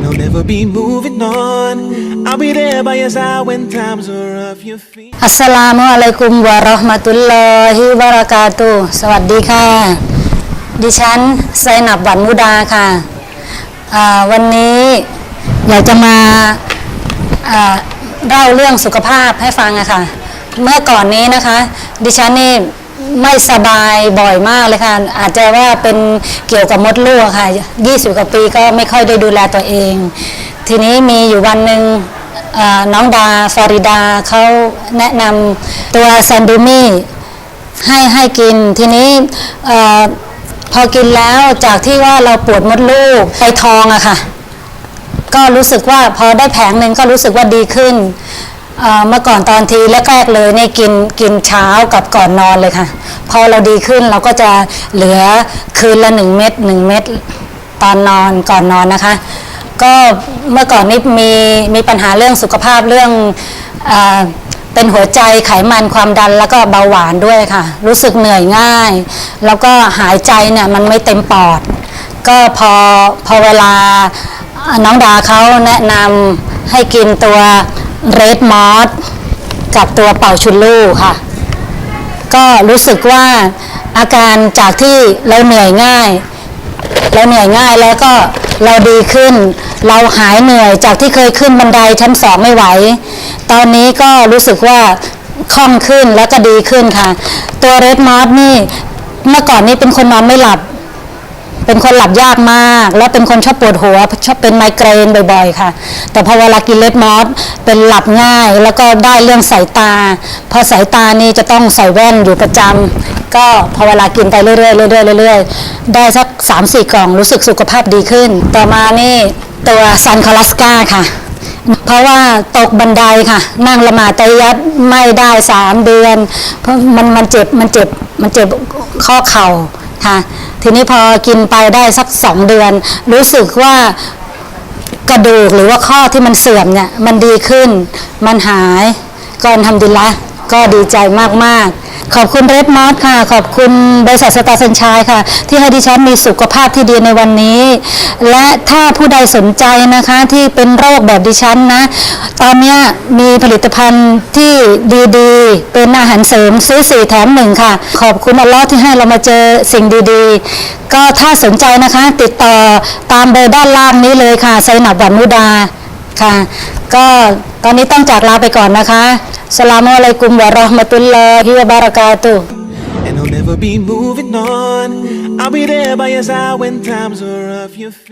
And I'll never be moving on. I'll be there by your side when times are rough. your feel. อัสสลามุอะลัยกุมวะเราะห์มะตุลลอฮิวะบะเราะกาตุฮ์สวัสดีค่ะ ดิฉันไซนับหวันมุดาค่ะอ่าวันนี้อยากจะมาอ่าเล่าเรื่องสุขภาพให้ฟังอะค่ะ เมื่อก่อนนี้นะคะ ดิฉันนี่ ไม่สบายบ่อยมากเลยค่ะ อาจจะว่าเป็นเกี่ยวกับมดลูกอะค่ะ 20 กว่าปีก็ไม่ค่อยได้ดูแลตัวเอง ทีนี้มีอยู่วันหนึ่งน้องดาฟาริดาเขาแนะนำตัวแซนดูมี่ให้ให้กิน ทีนี้พอกินแล้วจากที่ว่าเราปวดมดลูกไปทองอะค่ะ ก็รู้สึกว่าพอได้แผงหนึ่งก็รู้สึกว่าดีขึ้น เอ่อเมื่อก่อนตอนทีแรกๆเลยนี่กินกินเช้ากับก่อนนอนเลยค่ะ พอเราดีขึ้นเราก็จะเหลือคืนละหนึ่งเม็ดหนึ่งเม็ดตอนนอนก่อนนอนนะคะ ก็เมื่อก่อนนี้มีมีปัญหาเรื่องสุขภาพเรื่องเออเป็นหัวใจไขมันความดันแล้วก็เบาหวานด้วยค่ะ รู้สึกเหนื่อยง่าย แล้วก็หายใจเนี่ยมันไม่เต็มปอด ก็พอพอเวลาน้องดาเขาแนะนำให้กินตัว เรดมอสกับตัวเป่าชุนลูกค่ะ ก็รู้สึกว่าอาการจากที่เราเหนื่อยง่าย เราเหนื่อยง่ายแล้วก็เราดีขึ้น เราหายเหนื่อยจากที่เคยขึ้นบันไดชั้นสองไม่ไหว ตอนนี้ก็รู้สึกว่าคล่องขึ้นแล้วก็ดีขึ้นค่ะ ตัวเรดมอสนี่เมื่อก่อนนี้เป็นคนนอนไม่หลับ เป็นคนหลับยากมาก แล้วเป็นคนชอบปวดหัวชอบเป็นไมเกรนบ่อยๆค่ะ แต่พอเวลากินเลดมอสเป็นหลับง่ายแล้วก็ได้เรื่องสายตา พอสายตานี่จะต้องใส่แว่นอยู่ประจำก็พอเวลากินไปเรื่อยๆเรื่อยๆเรื่อยๆได้สัก3ามสี่กล่องรู้สึกสุขภาพดีขึ้น ต่อมานี่ตัวซันคอลัสกาค่ะเพราะว่าตกบันไดค่ะ นั่งละหมาดตะยัดไม่ได้สามเดือน เพราะมันมันเจ็บมันเจ็บมันเจ็บข้อเข่า ค่ะทีนี้พอกินไปได้สักสองเดือน รู้สึกว่ากระดูกหรือว่าข้อที่มันเสื่อมเนี่ยมันดีขึ้น มันหายก็ทำดีละ ก็ดีใจมากๆ ขอบคุณเรดมอสค่ะ ขอบคุณบริษัทสตาร์สัญชัยค่ะ ที่ให้ดิฉันมีสุขภาพที่ดีในวันนี้ และถ้าผู้ใดสนใจนะคะที่เป็นโรคแบบดิฉันนะ ตอนนี้มีผลิตภัณฑ์ที่ดีๆ เป็นอาหารเสริมซื้อสี่แถมหนึ่งค่ะ ขอบคุณอัลลอฮ์ที่ให้เรามาเจอสิ่งดีๆ ก็ถ้าสนใจนะคะติดต่อตามเบอร์ด้านล่างนี้เลยค่ะไซนับวันมุดา ค่ะ ก็ตอนนี้ต้องจากลาไปก่อนนะคะสลามอะลัยกุมวะเราะห์มะตุลลอฮิวะบะเราะกาตุฮ์ And I'll never be moving on. I'll be there by your side when times are rough. You feel.